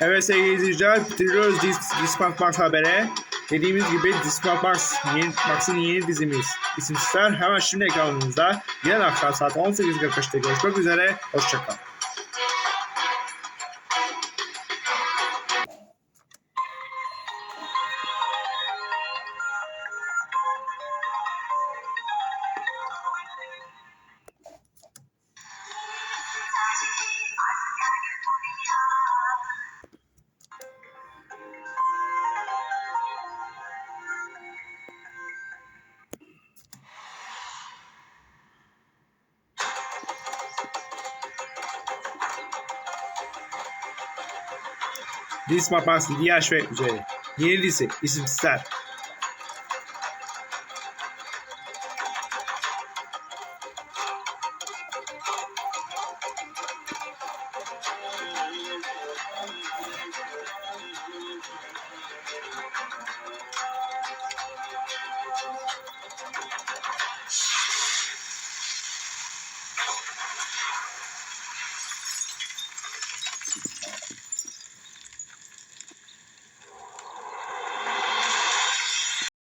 Evet sevgili izleyiciler bitiriyoruz Dis Dismat Max habere. Dediğimiz gibi Dismat Max yeni, Max'ın yeni dizimiz isimsizler hemen şimdi ekranımızda. Yarın akşam saat 18.45'te görüşmek üzere. Hoşçakalın. Dismat Max, Diyaş ve Yüce. Yeni dizi isimsizler.